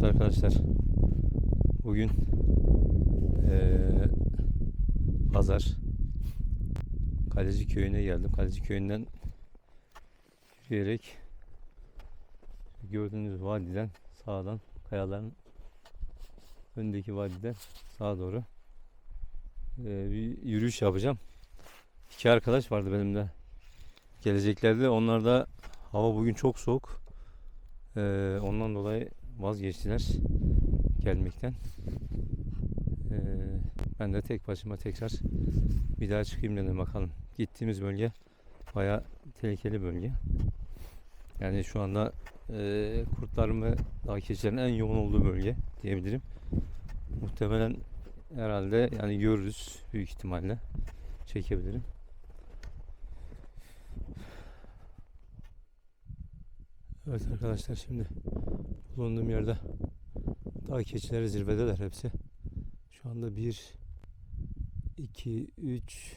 Evet arkadaşlar. Bugün eee pazar. Kaleci köyüne geldim. Kaleci köyünden yürüyerek gördüğünüz vadiden sağdan kayaların öndeki vadiden sağa doğru eee, bir yürüyüş yapacağım. İki arkadaş vardı benimle. Geleceklerdi. Onlar da hava bugün çok soğuk. Eee, ondan dolayı vazgeçtiler gelmekten. Eee, ben de tek başıma tekrar bir daha çıkayım dedim bakalım. Gittiğimiz bölge baya tehlikeli bölge. Yani şu anda eee kurtların ve dağ keçilerin en yoğun olduğu bölge diyebilirim. Muhtemelen herhalde yani görürüz büyük ihtimalle çekebilirim. Evet arkadaşlar şimdi bulunduğum yerde dağ keçileri zirvedeler hepsi. Şu anda 1 2 3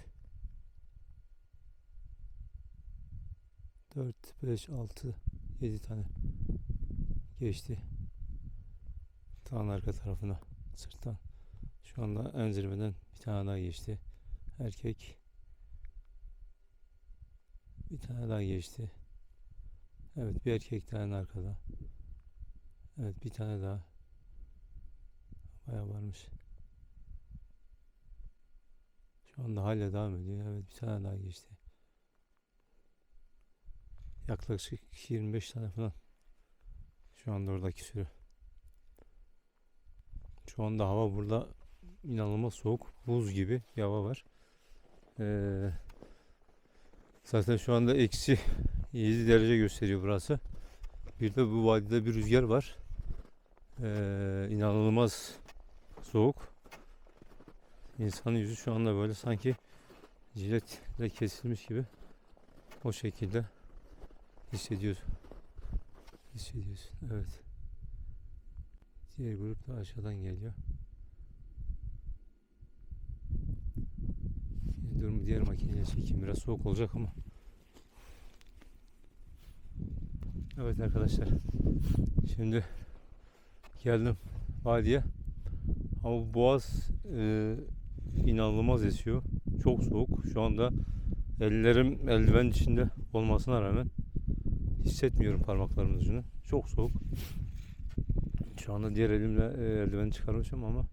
4 5 6 7 tane geçti. Dağın arka tarafına sırttan. Şu anda en zirveden bir tane daha geçti. Erkek bir tane daha geçti. Evet bir erkek daha en arkada. Evet bir tane daha. Bayağı varmış. Şu anda hala devam ediyor. Evet bir tane daha geçti. Yaklaşık 25 tane falan. Şu anda oradaki sürü. Şu anda hava burada inanılmaz soğuk. Buz gibi bir hava var. Ee, zaten şu anda eksi 7 derece gösteriyor burası. Bir de bu vadide bir rüzgar var. Ee, inanılmaz soğuk. İnsanın yüzü şu anda böyle sanki jiletle kesilmiş gibi o şekilde hissediyoruz. Hissediyoruz. Evet. Diğer grup da aşağıdan geliyor. Durumu diğer makineyle çekeyim. Biraz soğuk olacak ama. Evet arkadaşlar. Şimdi geldim vadiye. Ama boğaz e, inanılmaz esiyor. Çok soğuk. Şu anda ellerim eldiven içinde olmasına rağmen hissetmiyorum parmaklarımın ucunu. Çok soğuk. Şu anda diğer elimle e, eldiveni çıkarmışım ama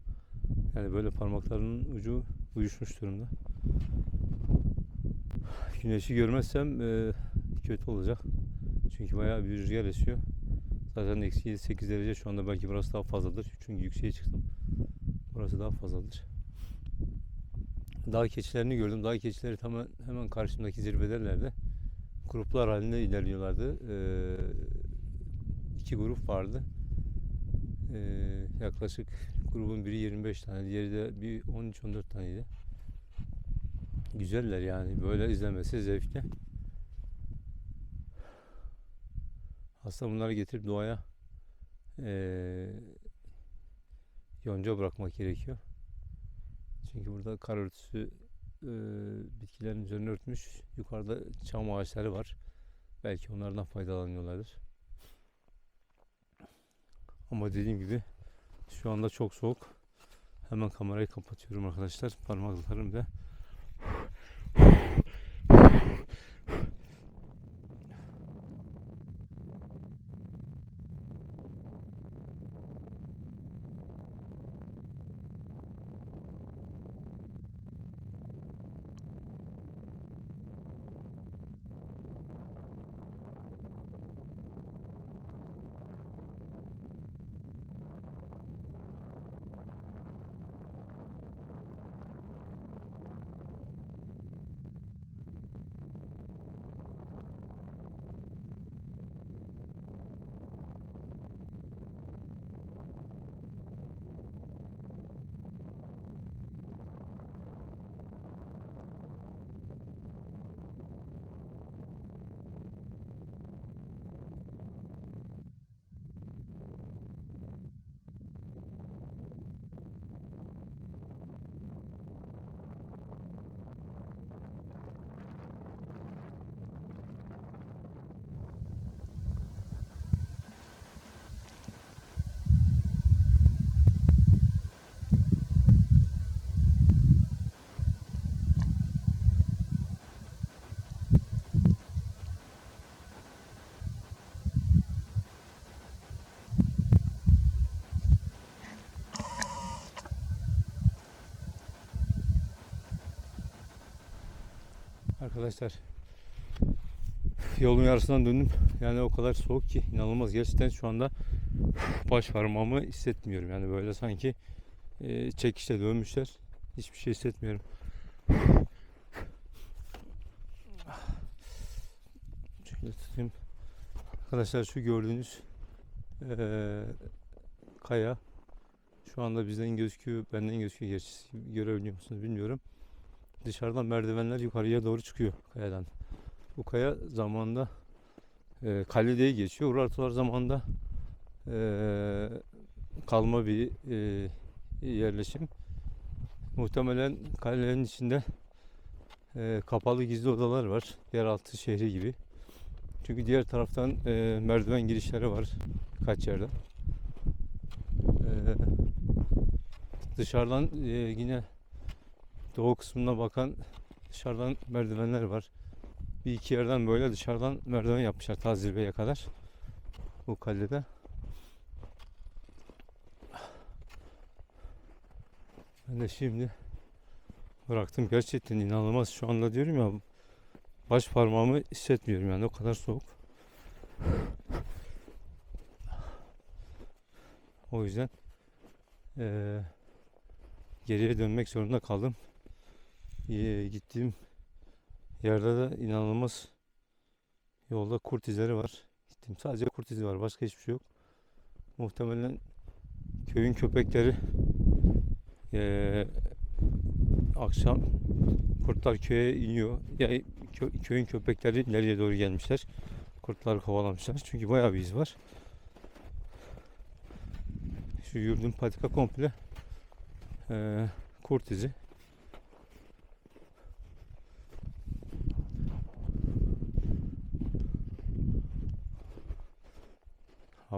yani böyle parmaklarının ucu uyuşmuş durumda. Güneşi görmezsem e, kötü olacak. Çünkü bayağı bir rüzgar esiyor. Zaten eksi 7-8 derece şu anda belki burası daha fazladır. Çünkü yükseğe çıktım. Burası daha fazladır. Dağ keçilerini gördüm. Dağ keçileri tam hemen karşımdaki zirvedelerdi. Gruplar halinde ilerliyorlardı. Ee, iki grup vardı. Ee, yaklaşık grubun biri 25 tane, diğeri de bir 13-14 taneydi. Güzeller yani. Böyle izlemesi zevkli. Aslında bunları getirip doğaya eee, yonca bırakmak gerekiyor. Çünkü burada kar örtüsü eee, bitkilerin üzerine örtmüş. Yukarıda çam ağaçları var. Belki onlardan faydalanıyorlardır. Ama dediğim gibi şu anda çok soğuk. Hemen kamerayı kapatıyorum arkadaşlar. Parmaklarım da Arkadaşlar yolun yarısından döndüm. Yani o kadar soğuk ki inanılmaz. Gerçekten şu anda baş parmağımı hissetmiyorum. Yani böyle sanki e, çekişle dönmüşler. Hiçbir şey hissetmiyorum. Şöyle tutayım. Arkadaşlar şu gördüğünüz eee, kaya şu anda bizden gözüküyor, benden gözüküyor. Gerçi görebiliyor musunuz bilmiyorum. Dışarıdan merdivenler yukarıya doğru çıkıyor kayadan. Bu kaya zamanında eee kale diye geçiyor. Urartular zamanında eee, kalma bir eee, yerleşim. Muhtemelen kalenin içinde eee, kapalı gizli odalar var. Yeraltı şehri gibi. Çünkü diğer taraftan eee, merdiven girişleri var kaç yerden. Eee, dışarıdan eee, yine doğu kısmına bakan dışarıdan merdivenler var. Bir iki yerden böyle dışarıdan merdiven yapmışlar ta zirveye kadar. Bu kalede. Ben de şimdi bıraktım. Gerçekten inanılmaz. Şu anda diyorum ya baş parmağımı hissetmiyorum yani o kadar soğuk. O yüzden eee, geriye dönmek zorunda kaldım. Eee, gittiğim yerde de inanılmaz yolda kurt izleri var. Gittim sadece kurt izi var. Başka hiçbir şey yok. Muhtemelen köyün köpekleri eee, akşam kurtlar köye iniyor. Ya kö- köyün köpekleri ileriye doğru gelmişler. Kurtları kovalamışlar. Çünkü bayağı bir iz var. Şu yurdun patika komple eee, kurt izi.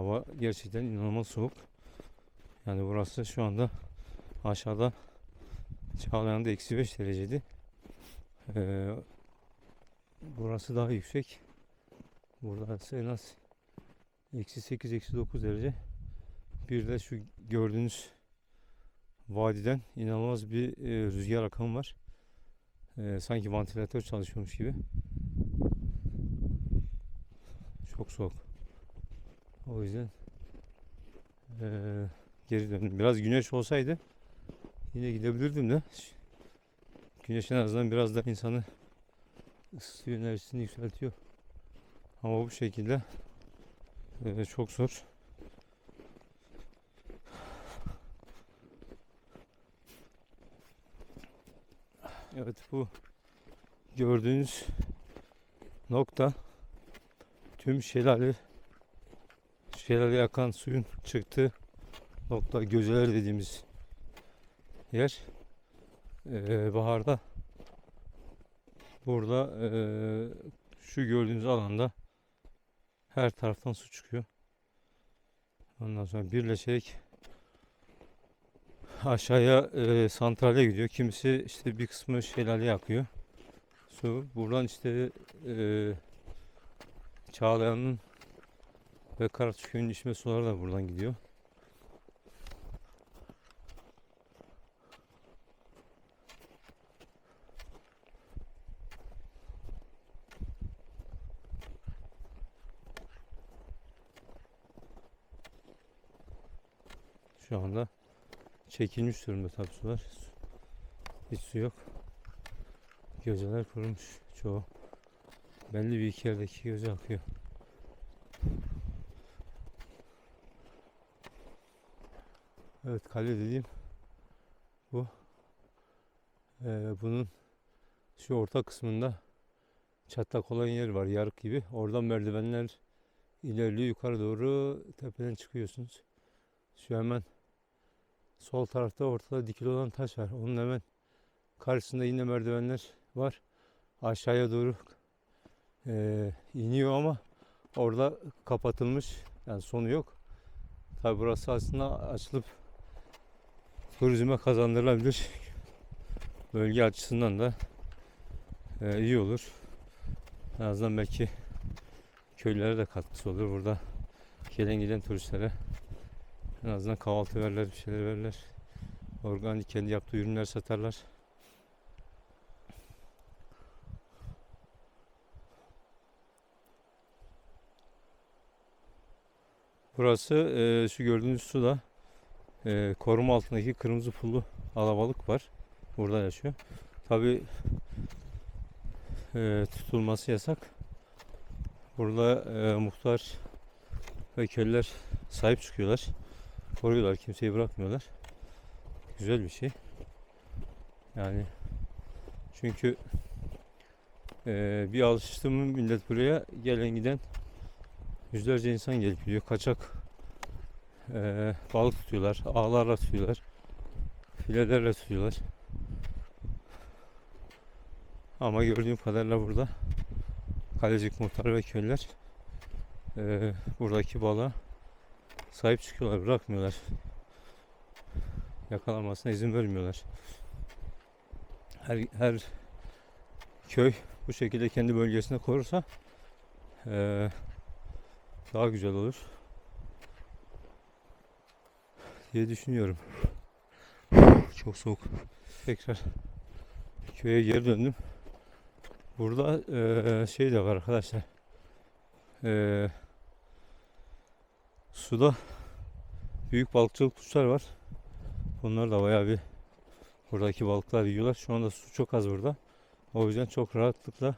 Hava gerçekten inanılmaz soğuk. Yani burası şu anda aşağıda Çağlayan'da eksi 5 dereceydi. Ee, burası daha yüksek. Burası en az eksi 8 eksi 9 derece. Bir de şu gördüğünüz vadiden inanılmaz bir e, rüzgar akımı var. E, sanki vantilatör çalışıyormuş gibi. Çok soğuk. O yüzden e, geri döndüm. Biraz güneş olsaydı yine gidebilirdim de. Güneş en azından biraz da insanı ısıtıyor, enerjisini yükseltiyor. Ama bu şekilde e, çok zor. Evet bu gördüğünüz nokta tüm şelale şelale akan suyun çıktığı nokta gözeler dediğimiz yer. Ee, baharda burada ee, şu gördüğünüz alanda her taraftan su çıkıyor. Ondan sonra birleşerek aşağıya e, santrale gidiyor. Kimisi işte bir kısmı şelaleye akıyor. Su buradan işte e, Çağlayan'ın ve Karaçköy'ün içme suları da buradan gidiyor. Şu anda çekilmiş durumda tabi sular. Hiç su yok. Gözeler kurumuş çoğu. Belli bir iki yerdeki göze akıyor. Evet kale dediğim bu. Ee, bunun şu orta kısmında çatlak olan yer var yarık gibi. Oradan merdivenler ilerliyor yukarı doğru tepeden çıkıyorsunuz. Şu hemen sol tarafta ortada dikili olan taş var. Onun hemen karşısında yine merdivenler var. Aşağıya doğru eee, iniyor ama orada kapatılmış. Yani sonu yok. Tabi burası aslında açılıp turizme kazandırılabilir. Bölge açısından da e, iyi olur. En azından belki köylere de katkısı olur. Burada gelen giden turistlere en azından kahvaltı verirler, bir şeyler verirler. Organik kendi yaptığı ürünler satarlar. Burası e, şu gördüğünüz su da e, koruma altındaki kırmızı pullu alabalık var. Burada yaşıyor. Tabi tutulması yasak. Burada e, muhtar ve köylüler sahip çıkıyorlar. Koruyorlar. Kimseyi bırakmıyorlar. Güzel bir şey. Yani çünkü e, bir alıştı mı millet buraya gelen giden yüzlerce insan gelip gidiyor. Kaçak e, balık tutuyorlar. Ağlarla tutuyorlar. Filelerle tutuyorlar. Ama gördüğüm kadarıyla burada Kalecik muhtar ve köylüler e, buradaki balığa sahip çıkıyorlar, bırakmıyorlar. Yakalanmasına izin vermiyorlar. Her, her köy bu şekilde kendi bölgesinde korursa e, daha güzel olur diye düşünüyorum. Çok soğuk. Tekrar köye geri döndüm. Burada eee, şey de var arkadaşlar. Eee, suda büyük balıkçılık kuşlar var. Bunlar da bayağı bir buradaki balıklar yiyorlar. Şu anda su çok az burada. O yüzden çok rahatlıkla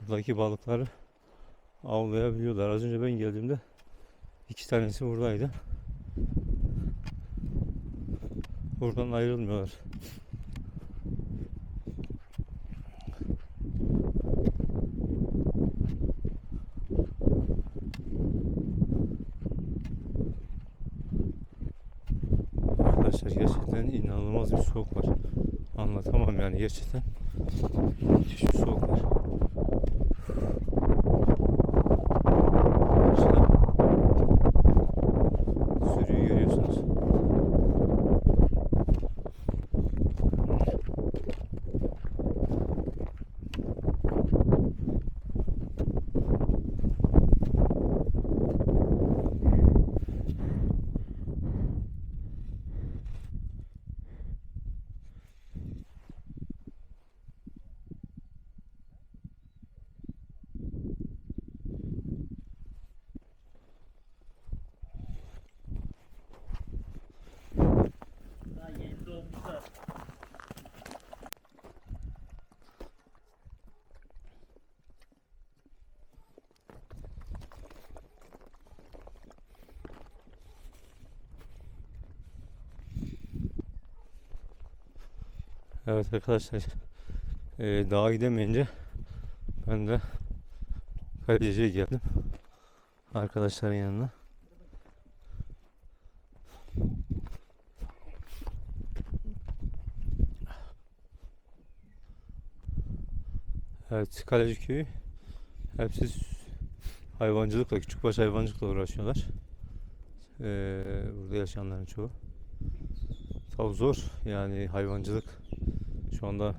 buradaki balıkları avlayabiliyorlar. Az önce ben geldiğimde iki tanesi buradaydı. Buradan ayrılmıyorlar. Arkadaşlar gerçekten inanılmaz bir soğuk var. Anlatamam yani gerçekten. Müthiş bir soğuk var. Sürüyü görüyorsunuz. Evet arkadaşlar eee dağa gidemeyince ben de Kalecik'e geldim arkadaşların yanına. Evet Kalecik köyü hepsi hayvancılıkla küçükbaş hayvancılıkla uğraşıyorlar. Eee burada yaşayanların çoğu. Tabii zor yani hayvancılık şu anda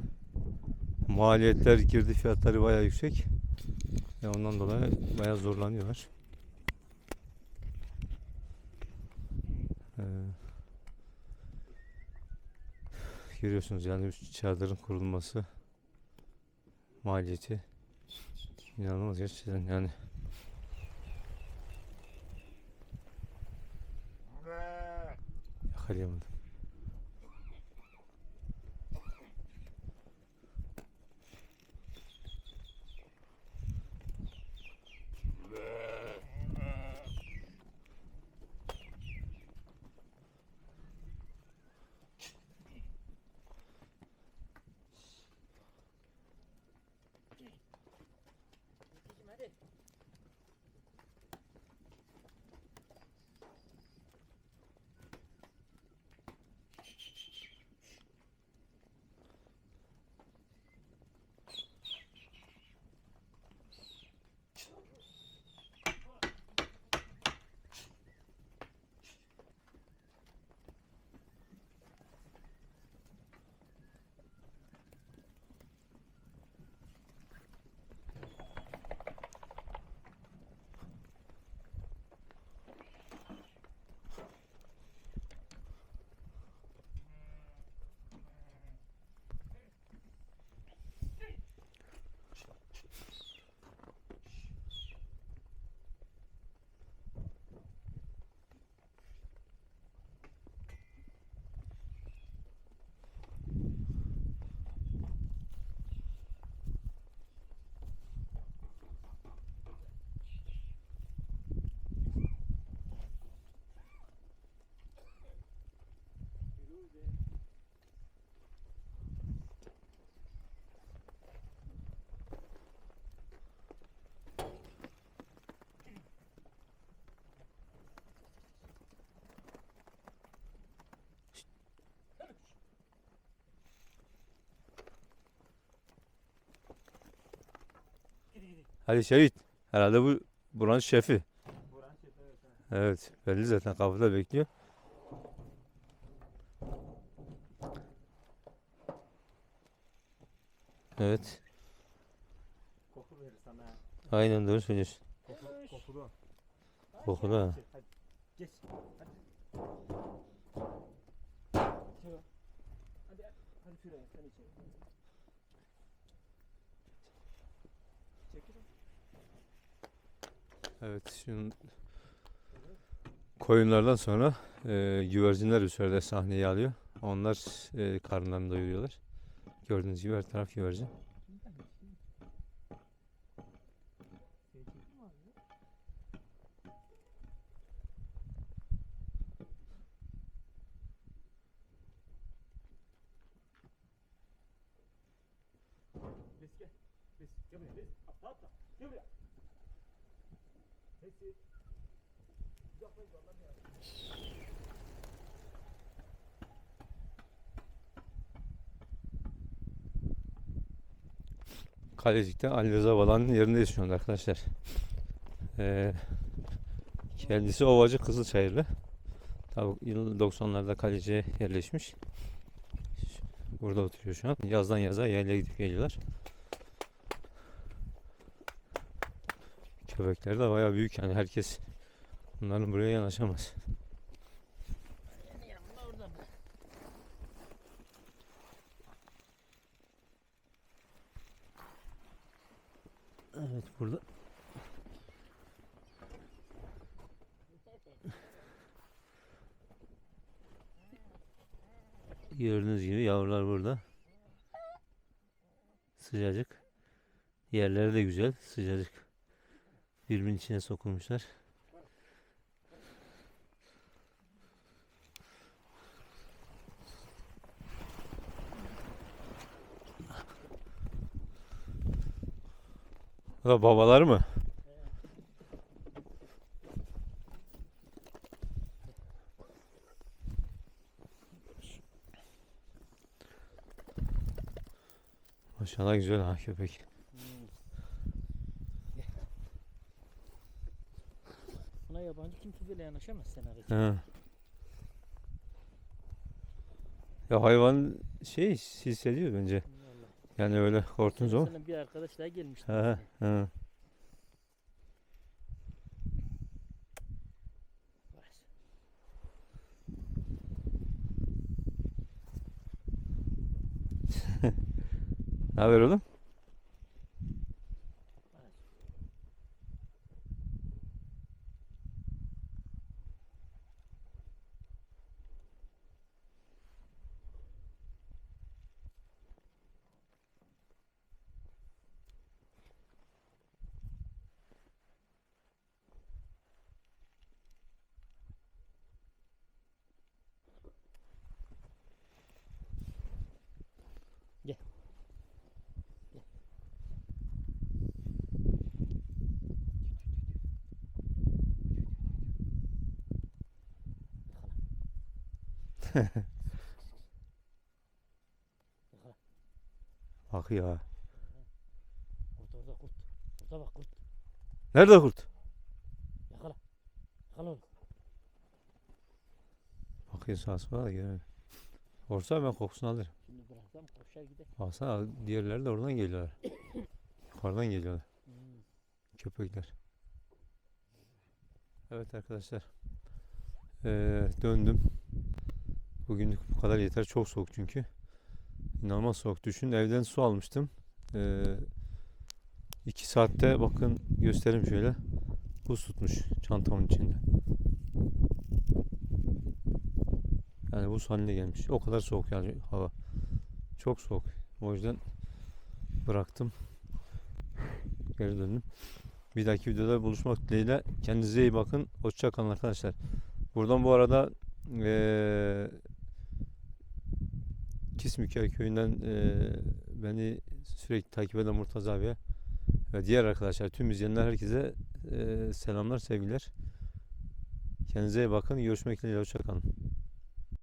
maliyetler, girdi fiyatları bayağı yüksek. Ve ondan dolayı bayağı zorlanıyorlar. Ee, görüyorsunuz yani çadırın kurulması maliyeti inanılmaz gerçekten yani. Yakalayamadım. Ali Şevit. Herhalde bu buranın şefi. Buran şey evet. Belli zaten kapıda bekliyor. Evet. Koku verir sana. Aynen doğru söylüyorsun. Koku, kokulu. Kokulu ha. Hadi geç. Hadi. Hadi hadi şuraya sen içeri. Evet. Şimdi koyunlardan sonra e, güvercinler bu sırada sahneyi alıyor. Onlar e, karınlarını doyuruyorlar. Gördüğünüz gibi her taraf güvercin. Gel. Sesi. Uzaklayın vallahi ya. Kalecik'te Ali Rıza Balan'ın yerindeyiz şu anda arkadaşlar. Ee, kendisi Ovacı Kızılçayırlı. Tabii yıl 90'larda kaleciye yerleşmiş. Burada oturuyor şu an. Yazdan yaza yaylaya gidip geliyorlar. Köpekler de bayağı büyük yani herkes bunların buraya yanaşamaz. Evet burada. Gördüğünüz gibi yavrular burada. Sıcacık. Yerleri de güzel. Sıcacık. Birbirinin içine sokulmuşlar. Da babalar mı? Maşallah güzel ha köpek. Yabancı kimse böyle yanaşamaz sen araya. Ha. Ya hayvan şey hissediyor bence. Vallahi. Yani öyle zaman. Senin bir arkadaş daha gelmişti. Ha, ha. Vay. Ne haber oğlum? Bak ya. Orada orada kurt. Orada bak kurt. Nerede kurt? Yakala. Yakala onu. Bakıyor sağa sola da göremiyorum. Olsa ben kokusunu alırım. Şimdi bıraksam koşar gider. Baksana diğerleri de oradan geliyorlar. Yukarıdan geliyorlar Hmm. köpekler. Evet arkadaşlar. Ee, döndüm. Bugünlük bu kadar yeter. Çok soğuk çünkü. İnanılmaz soğuk. Düşün evden su almıştım. Ee, iki saatte bakın göstereyim şöyle. Buz tutmuş çantamın içinde. Yani buz haline gelmiş. O kadar soğuk yani hava. Çok soğuk. O yüzden bıraktım. Geri döndüm. Bir dahaki videoda buluşmak dileğiyle. Kendinize iyi bakın. Hoşça kalın arkadaşlar. Buradan bu arada eee Kismiköy köyünden eee, beni sürekli takip eden Murtaza abiye ve diğer arkadaşlar tüm izleyenler herkese eee, selamlar sevgiler. Kendinize iyi bakın. Görüşmek dileğiyle. Hoşça kalın.